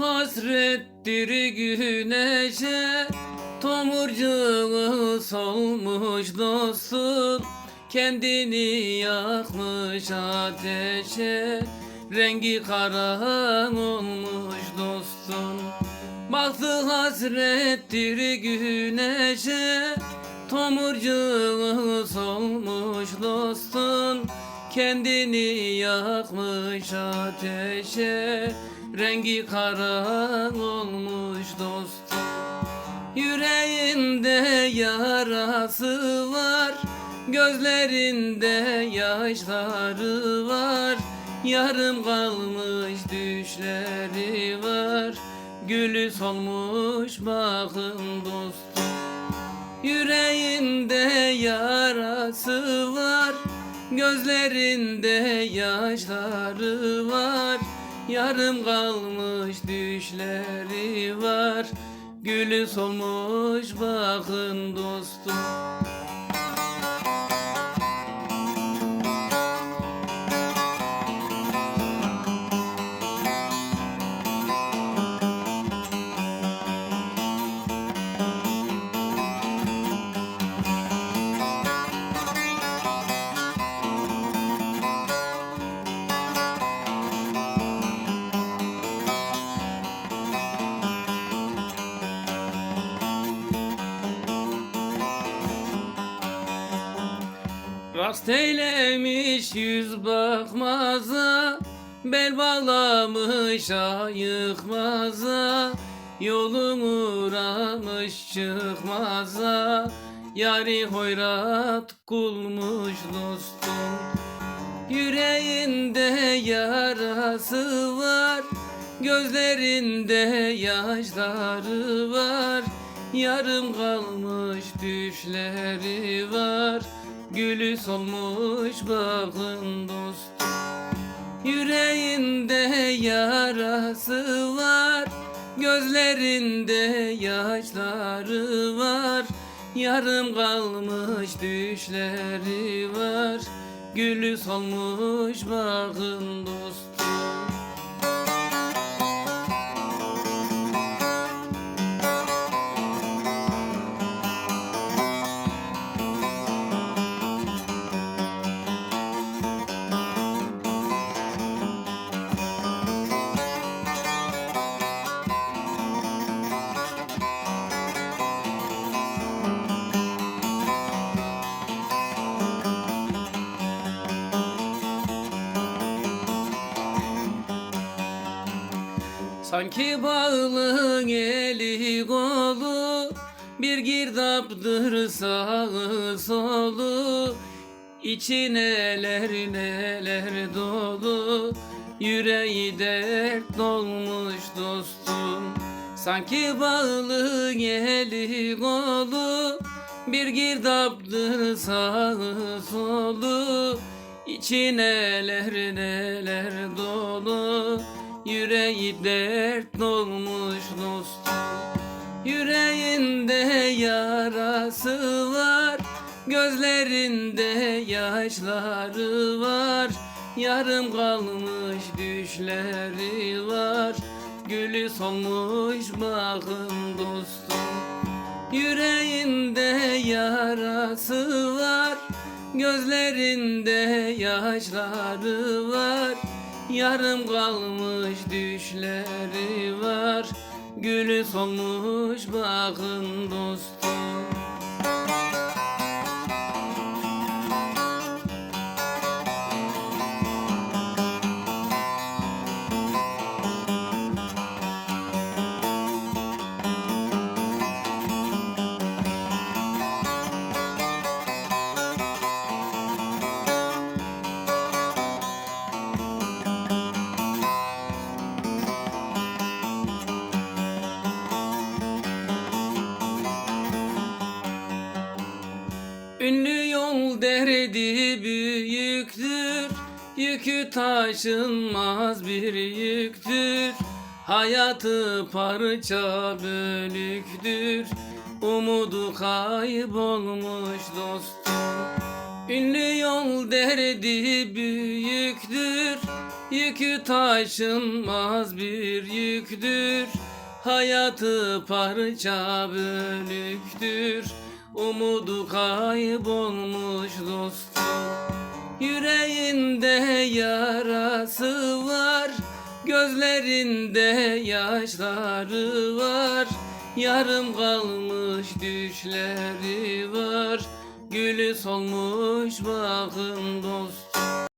Hasrettir güneşe Tomurcuğu solmuş dostum Kendini yakmış ateşe Rengi kara olmuş dostum Baktı hasrettir güneşe Tomurcuğu solmuş dostum Kendini yakmış ateşe Rengi kara olmuş dostum Yüreğinde yarası var Gözlerinde yaşları var. Yarım kalmış düşleri var Gülü solmuş bakın dostum Yüreğinde yarası var Gözlerinde yaşları var. Yarım kalmış düşleri var. Gülü solmuş bakın dostum Rast eylemiş yüz bakmaza Bel bağlamış ayıkmaza Yolum uğramış çıkmaza. Yari hoyrat kulmuş dostum Yüreğinde yarası var. Gözlerinde yaşları var Yarım kalmış düşleri var Gülü solmuş bakın dostum Yüreğinde yarası var Gözlerinde yaşları var. Yarım kalmış düşleri var Gülü solmuş bakın dostum Sanki bağlın eli kolu Bir girdaptır sağı solu. İçine neler neler dolu Yüreği dert dolmuş dostum. Sanki bağlın eli kolu Bir girdaptır sağı solu. İçine neler neler dolu Yüreği dert dolmuş dostum Yüreğinde yarası var. Gözlerinde yaşları var. Yarım kalmış düşleri var. Gülü solmuş bakın dostum Yüreğinde yarası var. Gözlerinde yaşları var Yarım kalmış düşleri var. Gülü solmuş bakın dostum Yükü taşınmaz bir yüktür. Hayatı parça bölüktür. Umudu kaybolmuş dostum. Ünlü yol derdi büyüktür. Yükü taşınmaz bir yüktür. Hayatı parça bölüktür. Umudu kaybolmuş dostum Yüreğinde yarası var Gözlerinde yaşları var. Yarım kalmış düşleri var Gülü solmuş bakın dostum